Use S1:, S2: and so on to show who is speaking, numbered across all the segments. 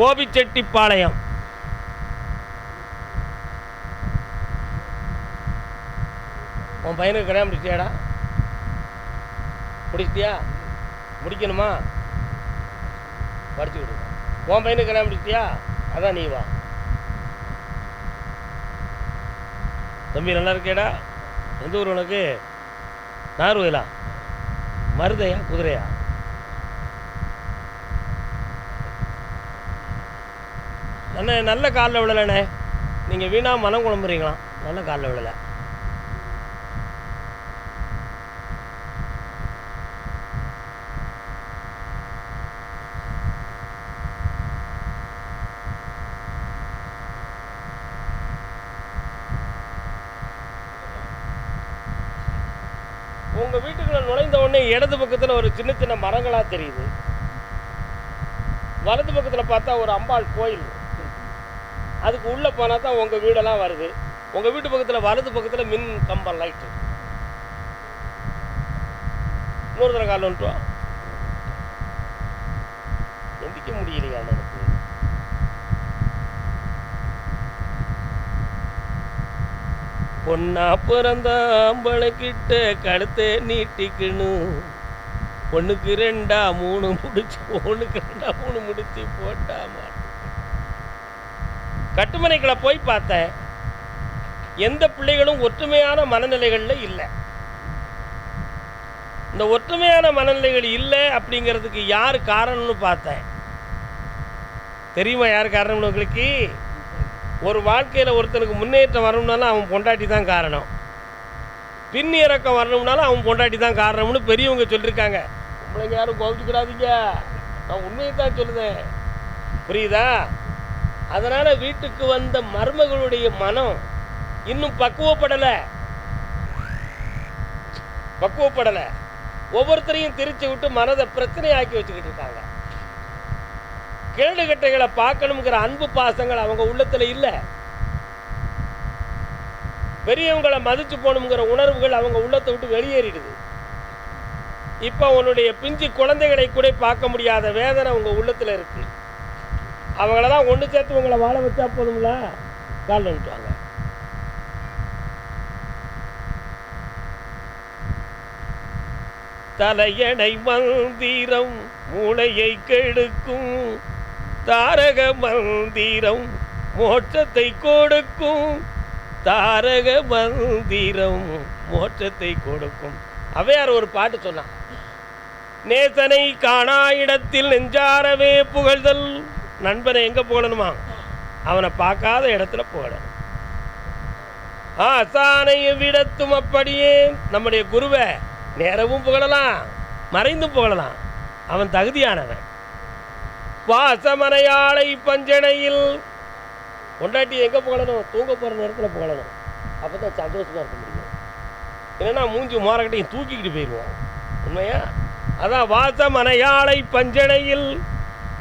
S1: கோபிச்செட்டிப்பாளையம். உன் பையனுக்கு கல்யாணம் முடிச்சிட்டியாடா? முடிச்சிட்டியா? முடிக்கணுமா? படிச்சு விடு உன் பையனுக்கு கல்யாணம் முடிச்சிட்டியா? அதான் நீ வா. தம்பி நல்லா இருக்கேடா எந்த ஊர் உனக்கு? நார்வேலா மருதையா? குதிரையா? அண்ணே நல்ல காலில் விழலைண்ணே. நீங்கள் வீணாக மனம் குழம்புறீங்களா? நல்ல காலில் விழலை. உங்கள் வீட்டுக்குள்ள நுழைந்த உடனே இடது பக்கத்தில் ஒரு சின்ன சின்ன மரங்களாக தெரியுது. வலது பக்கத்தில் பார்த்தா ஒரு அம்பாள் கோயில். அதுக்கு உள்ளே போனால் தான் உங்கள் வீடெல்லாம் வருது. உங்கள் வீட்டு பக்கத்தில் வலது பக்கத்தில் மின் கம்பம் லைட்டு இன்னொரு தடவை கால் வந்துட்டு எந்திக்க முடியலையா எனக்கு? பொண்ணா பிறந்த ஆம்பளைக்கிட்ட கழுத்தை நீட்டிக்கணும். ஒன்றுக்கு ரெண்டா மூணு முடிச்சு ஒன்றுக்கு ரெண்டா மூணு முடிச்சு போட்டாமா கட்டுமனைகளை போய் பார்த்தேன் எந்த பிள்ளைகளும் ஒற்றுமையான மனநிலைகளில் இல்லை. இந்த ஒற்றுமையான மனநிலைகள் இல்லை அப்படிங்கிறதுக்கு யார் காரணம்னு பார்த்தேன் தெரியுமா யார் காரணம்னு உங்களுக்கு? ஒரு வாழ்க்கையில் ஒருத்தனுக்கு முன்னேற்றம் வரணும்னாலும் அவன் பொண்டாட்டி தான் காரணம். பின் இறக்கம் வரணும்னாலும் அவன் பொண்டாட்டி தான் காரணம்னு பெரியவங்க சொல்லியிருக்காங்க உங்களைங்க யாரும் கோபிச்சுக்கிறாதீங்க நான் உண்மையை தான் சொல்லுதேன். புரியுதா? அதனால் வீட்டுக்கு வந்த மருமகளுடைய மனம் இன்னும் பக்குவப்படலை. பக்குவப்படலை. ஒவ்வொருத்தரையும் திரிச்சு விட்டு மனதை பிரச்சனையாக்கி வச்சுக்கிட்டு இருக்காங்க. கேடுகட்டைகளை பார்க்கணுங்கிற அன்பு பாசங்கள் அவங்க உள்ளத்துல இல்லை. பெரியவங்களை மதிச்சு போகணுங்கிற உணர்வுகள் அவங்க உள்ளத்தை விட்டு வெளியேறிடுது. இப்போ உன்னுடைய பிஞ்சு குழந்தைகளை கூட பார்க்க முடியாத வேதனை உங்க உள்ளத்துல அவங்கள தான் ஒன்று சேர்த்து உங்களை வாழ வச்சா போதும்ல? கால் வந்துட்டுவாங்க தலையணை மந்திரம் மூளையை கெடுக்கும். தாரக மந்திரம் மோட்சத்தை கொடுக்கும். தாரக மந்திரம் மோட்சத்தை கொடுக்கும். அவையார் ஒரு பாட்டு சொன்னான் நேசனை காணா இடத்தில் நெஞ்சாரவே புகழ்தல். நண்பனை எங்க புகழணுமா அவனை பார்க்காத இடத்துல புகழணும் ஆசானை விடத்தும் அப்படியே நம்முடைய குருவை நேரவும் புகழலாம் மறைந்தும் புகழலாம். அவன் தகுதியானவன். வாசமனையாளை பஞ்சனையில் பொண்டாட்டி எங்கே புகழணும் தூங்க போகிற நேரத்தில் புகழணும் அப்போ தான் சந்தோஷமாக இருக்க முடியும். இல்லைன்னா மூஞ்சி மோரக்கட்டையும் தூக்கிக்கிட்டு போயிடுவான். உண்மையா? அதான் வாசமனையாளை பஞ்சனையில்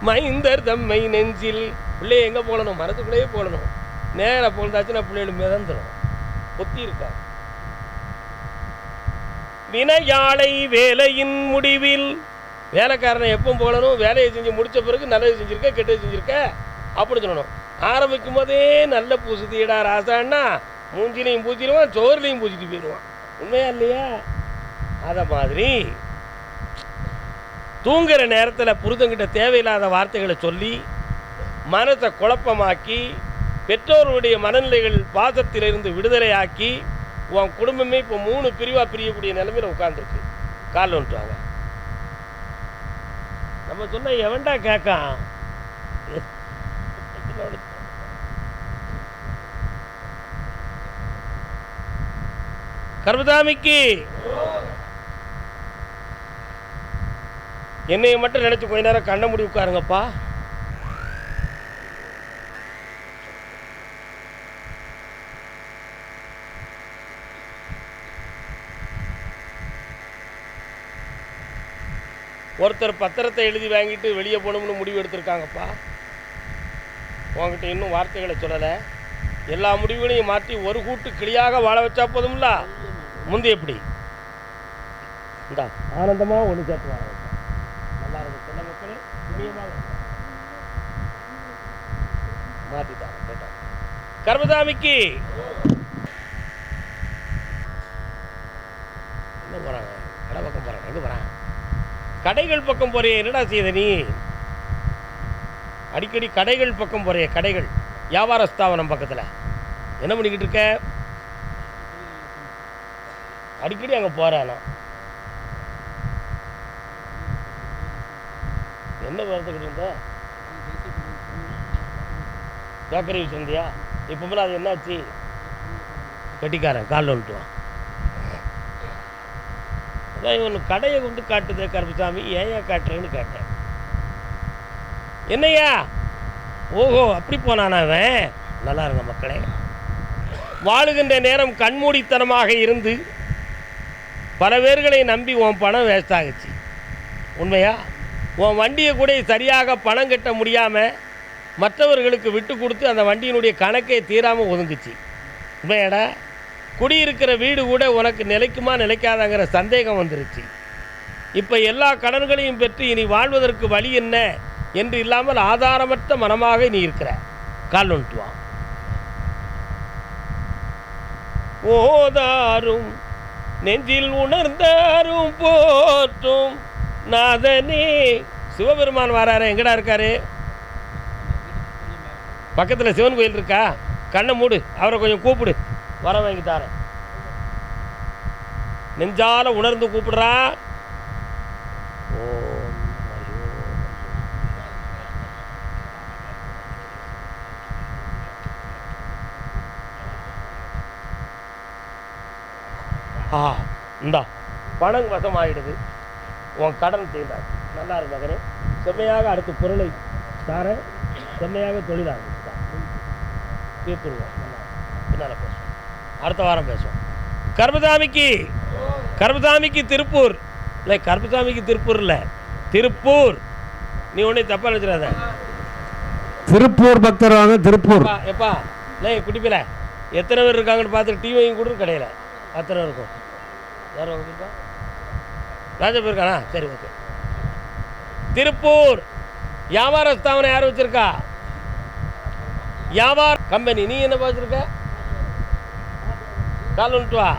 S1: மைந்தர் தம்மை நெஞ்சில். பிள்ளைய எங்கே போகணும்? மரத்துக்குள்ளேயே போகணும். நேராக போகணுதாச்சுன்னா பிள்ளைகள் மிதந்துடும் பொத்தி இருக்கா வினையாளை வேலையின் முடிவில். வேலைக்காரனை எப்போ போகணும்? வேலையை செஞ்சு முடிச்ச பிறகு நல்லது செஞ்சுருக்க கெட்டது செஞ்சுருக்க? அப்படின்னு சொல்லணும். ஆரம்பிக்கும் போதே நல்ல பூசுதியடா ராசான்னா மூஞ்சிலையும் பூச்சிடுவான் சோறுலையும் பூச்சிட்டு போயிடுவான். உண்மையா இல்லையா? அதை மாதிரி தூங்குகிற நேரத்தில் புருதங்கிட்ட தேவையில்லாத வார்த்தைகளை சொல்லி மனத்தை குழப்பமாக்கி பெற்றோர்களுடைய மனநிலைகள் பாசத்திலிருந்து விடுதலையாக்கி உன் குடும்பமே இப்போ மூணு பிரிவாக பிரியக்கூடிய நிலைமையில் உட்காந்துருக்கு காலில் வந்துட்டுவாங்க நம்ம சொன்ன எவன்டா கேட்கான் கர்மதாமிக்கு. என்னைய மட்டும் நினச்சி கொஞ்ச நேரம் கண்ண முடி உட்காருங்கப்பா. ஒருத்தர் பத்திரத்தை எழுதி வாங்கிட்டு வெளியே போகணும்னு முடிவு எடுத்திருக்காங்கப்பா. உங்ககிட்ட இன்னும் வார்த்தைகளை சொல்லலை. எல்லா முடிவுகளையும் மாற்றி ஒரு கூட்டு கிளியாக வாழ வச்சா போதும்ல? முந்தி எப்படி? இந்தா ஆனந்தமாக ஒன்று சேர்த்து வாழ வைப்பா நல்லா இருக்கு கேட்டாங்க என்ன போகிறாங்க கடை பக்கம் போகிறாங்க எங்கே போகிறான் கடைகள் பக்கம் போறிய என்னடா செய்த நீ? அடிக்கடி கடைகள் பக்கம் போறிய கடைகள். வியாபார ஸ்தாபனம் பக்கத்தில். என்ன பண்ணிக்கிட்டு இருக்க? அடிக்கடி அங்கே போகிறேன் நான். என்ன வரத்துக்கிட்டு இருந்த பேக்கரி வச்சுருந்தியா இப்போ மேலே அது என்னாச்சு? கட்டிக்காரன் காலில் வந்துட்டுவான் அதான் இவன் கடையை கொண்டு காட்டுதே கருப்புசாமி. ஏன் காட்டுறேன்னு கேட்டேன். என்னய்யா? ஓஹோ அப்படி போனானாவே அவன்? நல்லா இருங்க மக்களே. வாழுகின்ற நேரம் கண்மூடித்தனமாக இருந்து பல பேர்களை நம்பி உன் பணம் வேஸ்ட் ஆகுச்சு. உண்மையா? உன் வண்டியை கூட சரியாக பணம் கட்ட முடியாமல் மற்றவர்களுக்கு விட்டு கொடுத்து அந்த வண்டியினுடைய கணக்கே தீராமல் ஒதுங்குச்சு உண்மையாடா? குடியிருக்கிற வீடு கூட உனக்கு நிலைக்குமா நிலைக்காதாங்கிற சந்தேகம் வந்துருச்சு. இப்போ எல்லா கடன்களையும் பெற்று இனி வாழ்வதற்கு வழி என்ன என்று இல்லாமல் ஆதாரமற்ற மனமாக நீ இருக்கிற? கால் ஒன்று ஓதாரும் நெஞ்சில் உணர்ந்தாரும் போற்றும். நாதனே சிவபெருமான் வராரு எங்கடா இருக்காரு? பக்கத்தில் சிவன் கோயில் இருக்கா? கண்ணை மூடு அவரை கொஞ்சம் கூப்பிடு. வர வாங்கி தாரேன். நெஞ்சால உணர்ந்து கூப்பிடுறா. ஆ இந்தா பணம் வசமாயிடுது. உன் கடன் தீர்ந்தாது நல்லா இருக்கு மகனே. செம்மையாக அடுத்த பொருளை தாரேன் செம்மையாக தொழில் ஆரம்பிச்சுட்டான் தீர்த்துருவோம். நல்லா. பின்னால் பேசுவோம். அடுத்த வாரம் பேசுவோம். கர்மசாமிக்கு கர்மசாமிக்கு திருப்பூர். இல்லை கர்மசாமிக்கு திருப்பூர் இல்லை. திருப்பூர். நீ ஒன்றும் தப்பாக நினச்சிடாத.
S2: திருப்பூர் பக்தர் வாங்க திருப்பூர்.
S1: எப்பா இல்லை குடிப்பில எத்தனை பேர் இருக்காங்கன்னு பார்த்துட்டு டீ வாங்கி கொடு கடையில். அத்தனை இருக்கும் யார் வாங்கிப்பா ராஜா போயிருக்கானா? சரி ஓகே. திருப்பூர்! வியாபார ஸ்தாபனம் யார் வச்சிருக்கா? வியாபார கம்பெனி. நீ என்ன வச்சிருக்க கால் வந்துட்டு வா.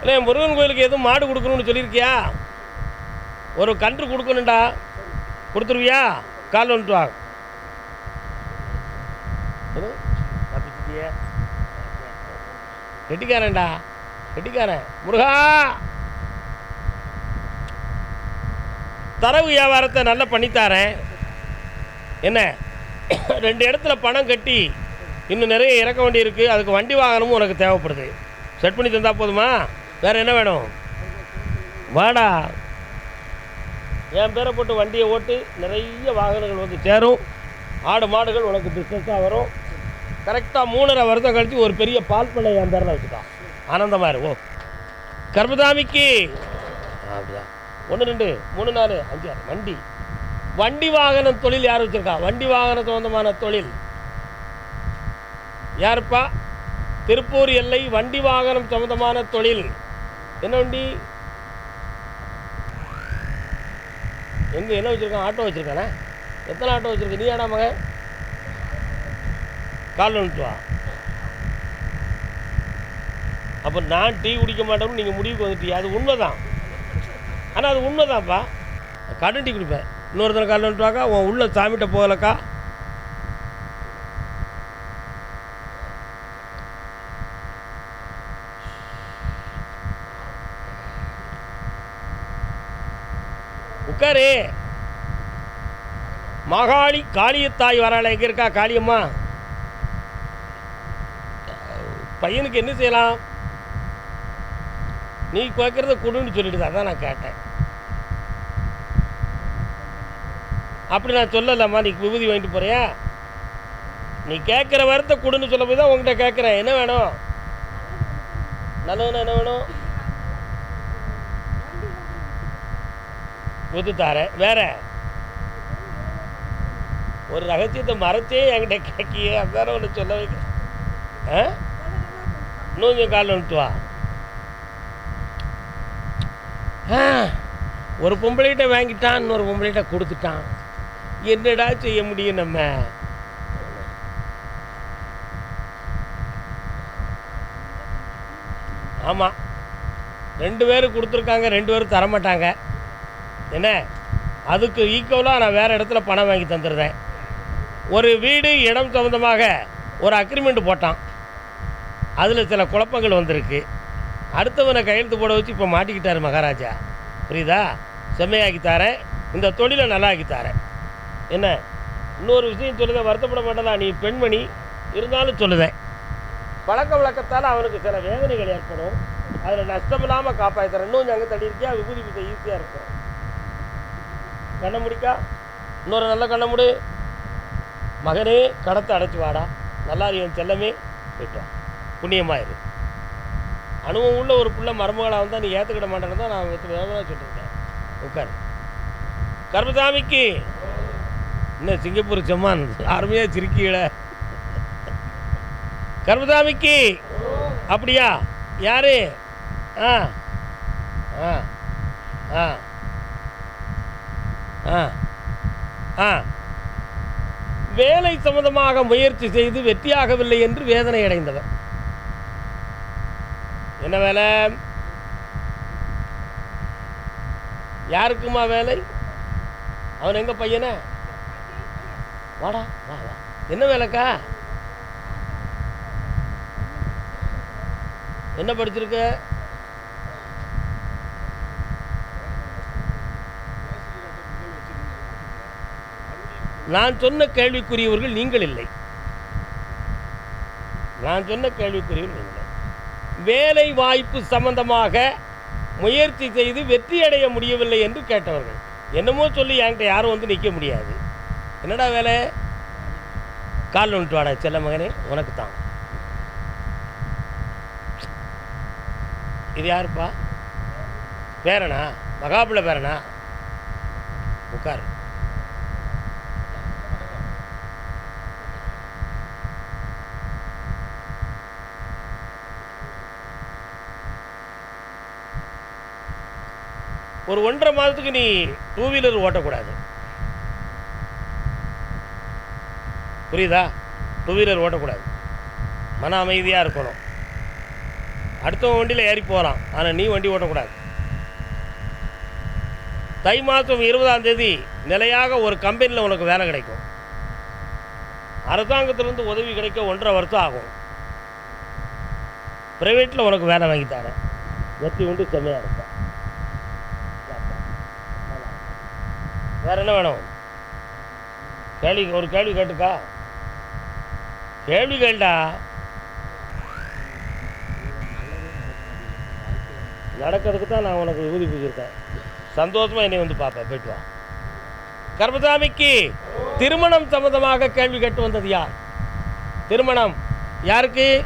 S1: இல்லை முருகன் கோயிலுக்கு எதுவும் மாடு கொடுக்கணும்னு சொல்லியிருக்கியா? ஒரு கன்று கொடுக்கணுண்டா கொடுத்துருவியா? கால் வந்துட்டு வா என்ன? தப்பிச்சிட்டியே கெட்டிக்காரன்டா கெட்டிக்காரன் முருகா! தரவு வியாபாரத்தை நல்லா பண்ணித்தாரேன். என்ன? ரெண்டு இடத்துல பணம் கட்டி இன்னும் நிறைய இறக்க வேண்டியிருக்கு. அதுக்கு வண்டி வாகனமும் உனக்கு தேவைப்படுது. செட் பண்ணி தந்தால் போதுமா? வேற என்ன வேணும்? வாடா. என் பேரை போட்டு வண்டியை ஓட்டு நிறைய வாகனங்கள் வந்து சேரும். ஆடு மாடுகள் உனக்கு பிஸ்னஸாக வரும். கரெக்டாக மூணரை வருஷம் கழித்து ஒரு பெரிய பால் பண்ணை என் பேரில் வச்சுட்டான். ஆனந்தமாக இருக்கும் ஓ. கர்மதாமிக்கு. அப்படிதான் ஒன்று ரெண்டு மூணு நாலு அஞ்சு ஆறு. வண்டி. வண்டி வாகனம் தொழில் யார் வச்சுருக்கா? வண்டி வாகன சம்பந்தமான தொழில். யாருப்பா? திருப்பூர் எல்லை வண்டி வாகனம் சம்பந்தமான தொழில். என்ன வண்டி? எங்க என்ன வச்சிருக்கான்? ஆட்டோ வச்சுருக்கானே? எத்தனை ஆட்டோ வச்சிருக்க? நீ ஆடா மகன்? கால் வந்துட்டு வா. அப்போ நான் டீ குடிக்க மாட்டோம்னு நீங்கள் முடிவுக்கு வந்துட்டீங்க அது உண்மைதான். ஆனால் அது உண்மைதான்ப்பா. கடன் டீ குடிப்பேன். இன்னொருத்தனை கால் வந்துட்டு வாக்கா உன் உள்ள சாமிகிட்ட போகலக்கா. உட்காரு. மகாளி காளியத்தாய் வராள எங்கே இருக்கா காளியம்மா? பையனுக்கு என்ன செய்யலாம்? நீ கேட்குறத கொடுன்னு சொல்லிட்டு அதான் நான் கேட்டேன். அப்படி நான் சொல்லலம்மா நீ விபூதி வாங்கிட்டு போறியா? நீ கேட்குற வரத்தை கொடுன்னு சொல்ல போய் தான் உங்ககிட்ட கேட்குறேன் என்ன வேணும்? நல்லதுன்னா என்ன வேணும்? ஒத்து தாரேன். வேற? ஒரு ரகசியத்தை மறைச்சே என்கிட்ட கேட்கியே. அதான ஒன்று சொல்ல வைக்கிறேன். ஆ? இன்னும் கொஞ்சம் காலில் வந்துட்டு வா ஆ, ஒரு பொம்பளைகிட்ட வாங்கிட்டான் இன்னொரு பொம்பளைகிட்ட கொடுத்துட்டான். என்னடா செய்ய முடியும் நம்ம? ஆமாம் ரெண்டு பேரும் கொடுத்துருக்காங்க ரெண்டு பேரும் தரமாட்டாங்க. என்ன? அதுக்கு ஈக்குவலாக நான் வேறு இடத்துல பணம் வாங்கி தந்துடுறேன். ஒரு வீடு இடம் சம்மந்தமாக ஒரு அக்ரிமெண்ட் போட்டான். அதில் சில குழப்பங்கள் வந்திருக்கு. அடுத்தவனை கையெழுத்து போட வச்சு இப்போ மாட்டிக்கிட்டார் மகாராஜா. புரியுதா? செம்மையாக்கி தாரேன். இந்த தொழிலை நல்லா ஆக்கி தாரேன். என்ன? இன்னொரு விஷயம் சொல்லுதேன். வருத்தப்பட மாட்டேதா நீ பெண்மணி. இருந்தாலும் சொல்லுதேன். பழக்க வழக்கத்தால் அவனுக்கு சில வேதனைகள் ஏற்படும். அதில் நஷ்டம் இல்லாமல் காப்பாற்றுறேன் இன்னும் அங்கே தள்ளி இருக்கியா விபூதி பூஜை ஈஸியாக இருக்கும். கண்ணை முடிக்கா? இன்னொரு நல்ல கண்ணை முடி. மகனே கடத்தை அடைச்சி வாடா. நல்லா என் செல்லமே. போயிட்டான் புண்ணியமாயிரு. அனுபவம் உள்ள ஒரு புள்ள மருமகளாக வந்தால் நீ ஏற்றுக்கிட மாட்டேன்னு தான் நான் சொல்லியிருக்கேன். உட்காரு. கர்மசாமிக்கு. என்ன சிங்கப்பூர் செம்மான் அருமையாக சிரிக்கீழ கர்மசாமிக்கு. அப்படியா? யாரு? ஆ. ஆ. ஆ. ஆ. ஆ. வேலை சம்பந்தமாக முயற்சி செய்து வெற்றியாகவில்லை என்று வேதனை அடைந்தவர் என்ன வேலை? யாருக்குமா வேலை? அவன் எங்க பையனே? வாடா வா வா. என்ன வேலைக்கா? என்ன படிச்சிருக்க? நான் சொன்ன கேள்விக்குரியவர்கள் நீங்கள் இல்லை. நான் சொன்ன கேள்விக்குரியவர்கள் நீங்கள் வேலை வாய்ப்பு சம்பந்தமாக முயற்சி செய்து வெற்றி அடைய முடியவில்லை என்று கேட்டவர்கள். என்னமோ சொல்லி என்கிட்ட யாரும் வந்து நிற்க முடியாது. என்னடா வேலை? கால் வந்துட்டு வாடா செல்ல மகனே உனக்கு தான் இது யாருப்பா? பேரனா? மகாபுல பேரனா? உட்காரு. ஒரு ஒன்றரை மாதத்துக்கு நீ டூ வீலர் ஓட்டக்கூடாது. புரியுதா? டூ வீலர் ஓட்டக்கூடாது. மன அமைதியாக இருக்கணும். அடுத்தவன் வண்டியில் ஏறி போகலாம். ஆனால் நீ வண்டி ஓட்டக்கூடாது. தை மாதம் இருபதாம் தேதி நிலையாக ஒரு கம்பெனியில் உனக்கு வேலை கிடைக்கும். அரசாங்கத்திலிருந்து உதவி கிடைக்க ஒன்றரை வருஷம் ஆகும். ப்ரைவேட்டில் உனக்கு வேலை வாங்கி தரேன். வெற்றி உண்டு செம்மையாக இருக்கும். வேற என்ன வேணும்? கேள்வி ஒரு கேள்வி கேட்டுக்கா. கேள்வி கேள்டா. நடக்கிறதுக்கு தான் நான் உனக்கு விபூதி பூஜிருக்கேன். சந்தோஷமா என்னை வந்து பார்ப்பேன் போயிட்டு வா. கர்மசாமிக்கு திருமணம் சம்பந்தமாக கேள்வி கேட்டு வந்தது யார்? திருமணம் யாருக்கு?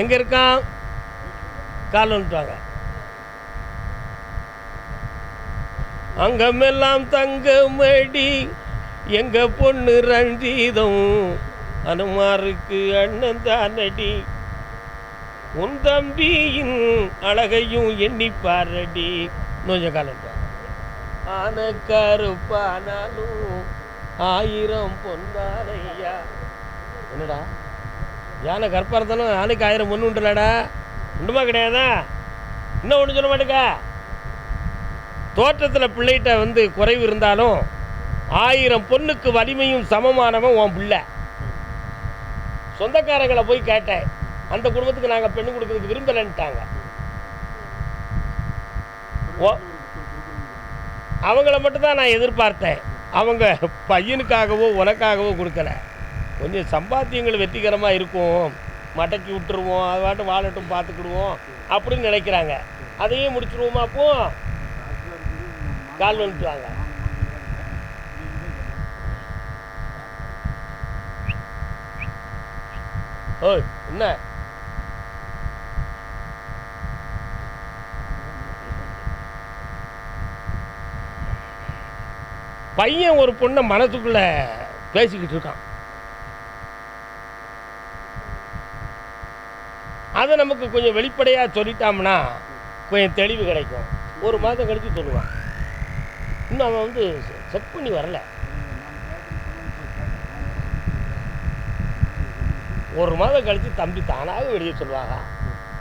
S1: எங்க இருக்கான் கால் வந்துட்டாங்க அங்கமெல்லாம் தங்கமடி. எங்க பொண்ணு ரஞ்சிதம் அனுமாருக்கு அண்ணன் தானடி. உன் தம்பியின் அழகையும் எண்ணி பாரடி. நோஞ்ச காலம் ஆன கருப்பானாலும் ஆயிரம் பொன்தானையா என்னடா? யானை கருப்பாக இருந்தாலும் யானைக்கு ஆயிரம் பொண்ணு உண்டுலடா உண்டுமா கிடையாதா? இன்னும் ஒன்று சொல்ல மாட்டேக்கா. தோற்றத்தில் பிள்ளைகிட்ட வந்து குறைவு இருந்தாலும் ஆயிரம் பொண்ணுக்கு வலிமையும் சமமானவன் உன் பிள்ளை. சொந்தக்காரங்களை போய் கேட்டேன். அந்த குடும்பத்துக்கு நாங்கள் பெண்ணு கொடுக்கறதுக்கு விரும்பலைன்ட்டாங்க. ஓ அவங்கள மட்டும் தான் நான் எதிர்பார்த்தேன். அவங்க பையனுக்காகவோ உனக்காகவோ கொடுக்கல. கொஞ்சம் சம்பாத்தியங்கள் வெற்றிகரமாக இருக்கும். மடக்கி விட்டுருவோம். அது பாட்டு வாழட்டும் பார்த்துக்கிடுவோம் அப்படின்னு நினைக்கிறாங்க. அதையும் முடிச்சிருவோமா அப்போ கால் வந்துட்டு ஓ ஓய் என்ன? பையன் ஒரு பொண்ணை மனசுக்குள்ள பேசிக்கிட்டு இருக்கான். அதை நமக்கு கொஞ்சம் வெளிப்படையாக சொல்லிட்டோம்னா கொஞ்சம் தெளிவு கிடைக்கும். ஒரு மாதம் கழித்து சொல்லுவான். இன்னும் அவன் வந்து செக் பண்ணி வரல. ஒரு மாதம் கழித்து தம்பி தானாக வெளியே சொல்லுவாங்க.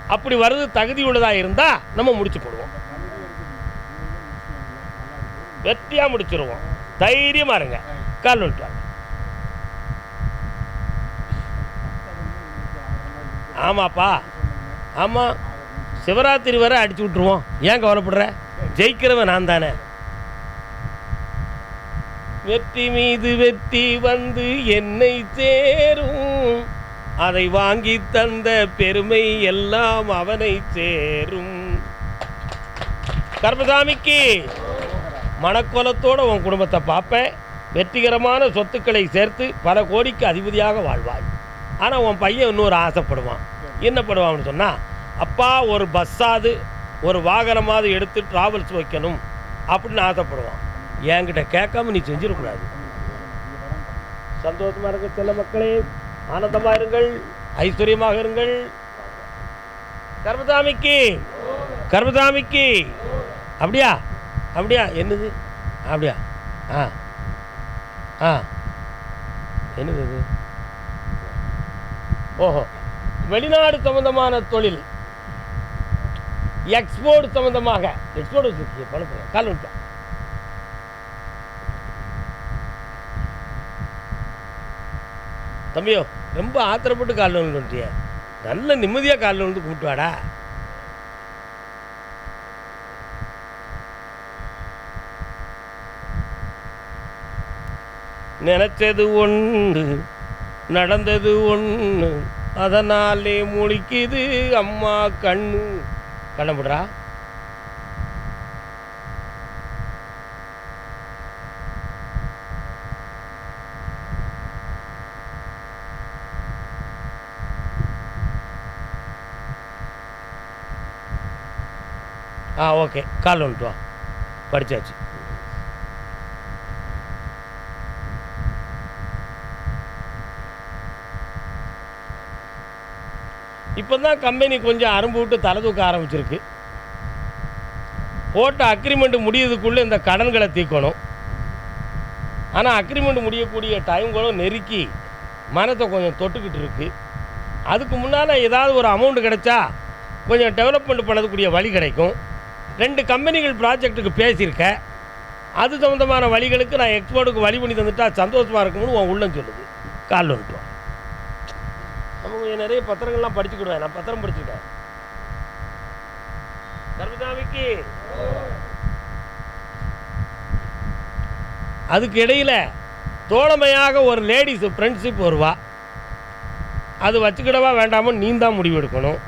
S1: அப்படி வர்றது தகுதி உள்ளதாக இருந்தால் நம்ம முடிச்சு போடுவோம். வெற்றியாக முடிச்சிருவோம். தைரியமாக இருங்க. கால் விட்டு ஆமாப்பா. ஆமாம் சிவராத்திரி வரை அடிச்சு விட்ருவோம் ஏன் கவலைப்படுற? ஜெயிக்கிறவன் நான் தானே. வெற்றி மீது வெற்றி வந்து என்னை சேரும். அதை வாங்கி தந்த பெருமை எல்லாம் அவனை சேரும். கர்மசாமிக்கு மனக்கோலத்தோடு உன் குடும்பத்தை பார்ப்பேன். வெற்றிகரமான சொத்துக்களை சேர்த்து பல கோடிக்கு அதிபதியாக வாழ்வாய். ஆனால் உன் பையன் இன்னொரு ஆசைப்படுவான். என்ன பண்ணுவான்னு சொன்னால் அப்பா ஒரு பஸ்ஸாவது ஒரு வாகனமாவது எடுத்து ட்ராவல்ஸ் வைக்கணும் அப்படின்னு ஆசைப்படுவான். என்கிட்ட கேட்காம நீ செஞ்சிடக்கூடாது. சந்தோஷமா இருக்க செல்ல மக்களே. ஆனந்தமாக இருங்கள். ஐஸ்வர்யமாக இருங்கள். கர்மதாமிக்கு கர்மதாமிக்கு அப்படியா? அப்படியா? என்னது? அப்படியா? ஆ. ஆ. என்னது இது ஓஹோ. வெளிநாடு சம்பந்தமான தொழில். எக்ஸ்போர்ட் சம்பந்தமாக. எக்ஸ்போர்ட் வச்சுருக்கீங்க பணத்தில். கால் விட்டேன் தம்பியோ ரொம்ப ஆத்திரப்பட்டு காலில் விழுந்துட்டிய. நல்ல நிம்மதியாக காலில் விழுந்து கூப்பிட்டு வாடா நினைச்சது ஒன்று நடந்தது ஒன்று அதனாலே முழிக்குது அம்மா கண்ணு. கண்ணப்படுறா ஓகே கால் வந்துட்டு வா படித்தாச்சு இப்போ தான் கம்பெனி கொஞ்சம் அரும்பு விட்டு தலை தூக்க ஆரம்பிச்சிருக்கு போட்ட அக்ரிமெண்ட் முடியறதுக்குள்ளே இந்த கடன்களை தீர்க்கணும் ஆனால் அக்ரிமெண்ட் முடியக்கூடிய டைம்களும் நெருக்கி மனத்தை கொஞ்சம் தொட்டுக்கிட்டு இருக்கு அதுக்கு முன்னால் ஏதாவது ஒரு அமௌண்ட் கிடைச்சா கொஞ்சம் டெவலப்மெண்ட் பண்ணதுக்கூடிய வழி கிடைக்கும் ரெண்டு கம்பெனிகள் ப்ராஜெக்ட்டுக்கு பேசியிருக்கேன் அது சம்மந்தமான வழிகளுக்கு நான் எக்ஸ்போர்ட்டுக்கு வழி பண்ணி தந்துட்டா சந்தோஷமாக இருக்கும்னு உன் உள்ளம் சொல்லுது. காலில் வந்துட்டு வா. நம்ம நிறைய பத்திரங்கள்லாம் படிச்சுக்கிடுவேன் நான் பத்திரம் படிச்சுக்கிட்டேன். கர்மசாமிக்கு அதுக்கு இடையில் தோழமையாக ஒரு லேடிஸ் ஃப்ரெண்ட்ஷிப் வருவா. அது வச்சுக்கிடவா வேண்டாமோ நீ தான் முடிவெடுக்கணும்.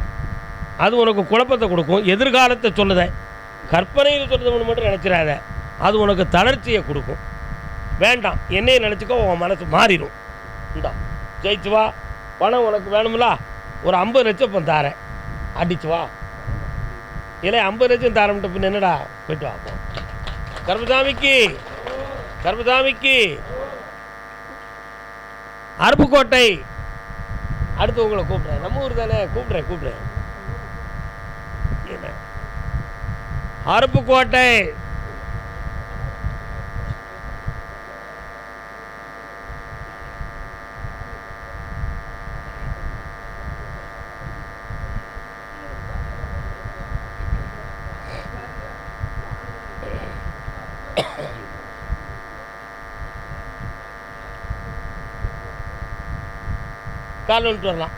S1: அது உனக்கு குழப்பத்தை கொடுக்கும். எதிர்காலத்தை சொல்லுதேன். கற்பனையில் சொல்லுறது மட்டும் நினச்சிடாத. அது உனக்கு தளர்ச்சியை கொடுக்கும். வேண்டாம். என்னைய நினச்சிக்கோ உன் மனசு மாறிடும். இந்தா ஜெயிச்சு வா. பணம் உனக்கு வேணும்ல? ஒரு ஐம்பது லட்சம் இப்போ தாரேன். அடிச்சு வா. இல்லை ஐம்பது லட்சம் தாரம்ட்டு பின் என்னடா? போயிட்டு வா கர்மசாமிக்கு கர்மசாமிக்கு அருப்புக்கோட்டை. அடுத்து உங்களை கூப்பிட்றேன். நம்ம ஊர் தானே? கூப்பிட்றேன் கூப்பிட்றேன். என்ன அருப்புக்கோட்டை கால் வந்துட்டு வரலாம்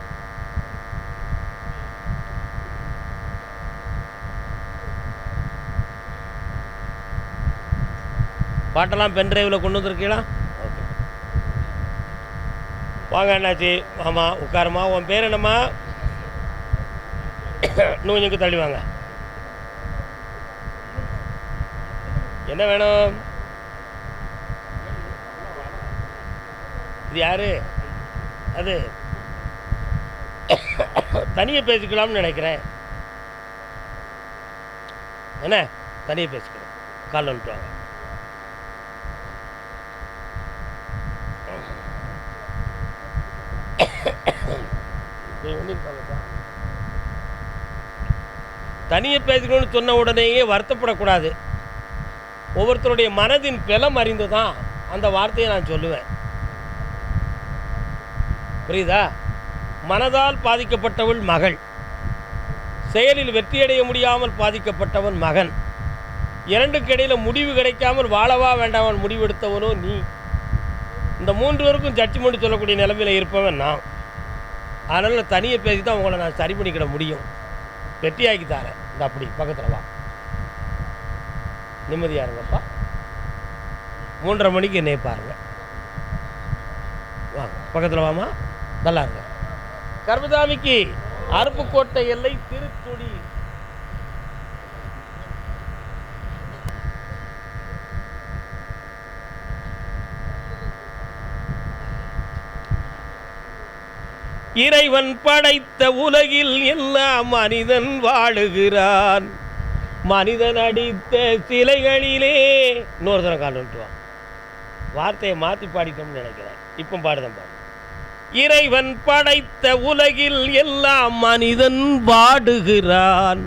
S1: பாட்டெல்லாம் பென் டிரைவில் கொண்டு வந்திருக்கீங்களா? ஓகே. வாங்க அண்ணாச்சி மாமா உட்காருமா. உன் பேர் என்னம்மா? இன்னும் கொஞ்சம் தள்ளி வாங்க. என்ன வேணும்? இது யாரு? அது. தனியாக பேசிக்கலாம்னு நினைக்கிறேன். என்ன? தனியாக பேசிக்கிறோம் கால் வந்துட்டு வாங்க. தனியை பேசிக்கணும்னு சொன்ன உடனேயே வருத்தப்படக்கூடாது. ஒவ்வொருத்தருடைய மனதின் பலம் அறிந்து தான் அந்த வார்த்தையை நான் சொல்லுவேன். புரியுதா? மனதால் பாதிக்கப்பட்டவள் மகள். செயலில் வெற்றியடைய முடியாமல் பாதிக்கப்பட்டவன் மகன். இரண்டுக்கு இடையில் முடிவு கிடைக்காமல் வாழவா வேண்டாமல் முடிவெடுத்தவனோ நீ. இந்த மூன்று பேருக்கும் ஜட்ஜ்மெண்ட் சொல்லக்கூடிய நிலைமையில் இருப்பவன் நான். அதனால் தனியை பேசி தான் உங்களை நான் சரி பண்ணிக்கிட முடியும். வெற்றியாக்கி தரேன். இந்த அப்படி பக்கத்தில் வா. நிம்மதியாக இருங்கப்பா. மூன்றரை மணிக்கு என்னை பாருங்க. வாங்க பக்கத்தில் வாமா நல்லா இருங்க. கர்மதாமிக்கு அருப்புக்கோட்டை எல்லை திருத்துடி. இறைவன் படைத்த உலகில் எல்லாம் மனிதன் வாழுகிறான். மனிதன் அடித்த சிலைகளிலே இன்னொரு தரம் வார்த்தையை மாற்றி பாடிட்டோம்னு நினைக்கிறேன். இப்போ பாடுதான் பாடு இறைவன் படைத்த உலகில் எல்லாம் மனிதன் வாடுகிறான்.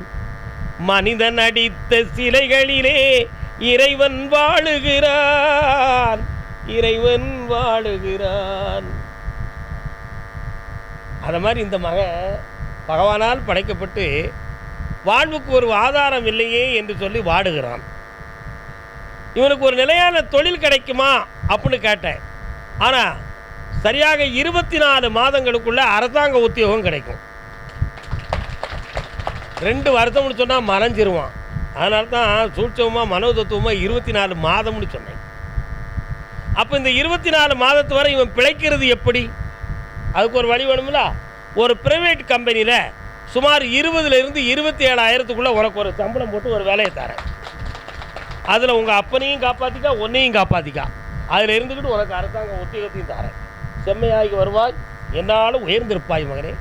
S1: மனிதன் அடித்த சிலைகளிலே இறைவன் வாழுகிறான். இறைவன் வாழுகிறான். அதை மாதிரி இந்த மகன் பகவானால் படைக்கப்பட்டு வாழ்வுக்கு ஒரு ஆதாரம் இல்லையே என்று சொல்லி வாடுகிறான். இவனுக்கு ஒரு நிலையான தொழில் கிடைக்குமா? அப்படின்னு கேட்டேன். ஆனால் சரியாக இருபத்தி நாலு மாதங்களுக்குள்ள அரசாங்க உத்தியோகம் கிடைக்கும். ரெண்டு வருஷம்னு சொன்னால் மறைஞ்சிருவான். அதனால தான் சூட்சமாக மனோதத்துவமாக இருபத்தி நாலு மாதம்னு சொன்னேன். அப்போ இந்த இருபத்தி நாலு மாதத்து வரை இவன் பிழைக்கிறது எப்படி? அதுக்கு ஒரு வழி வேணும்ல? ஒரு ப்ரைவேட் கம்பெனியில் சுமார் இருபதுலேருந்து இருபத்தி ஏழாயிரத்துக்குள்ளே உனக்கு ஒரு சம்பளம் போட்டு ஒரு வேலையை தரேன். அதில் உங்கள் அப்பனையும் காப்பாற்றிக்கா உன்னையும் காப்பாற்றிக்கா அதில் இருந்துக்கிட்டு உனக்கு அரசாங்க உத்தியோகத்தையும் தரேன். செம்மையாகி வருவாய். என்னாலும் உயர்ந்திருப்பாய் மகனே.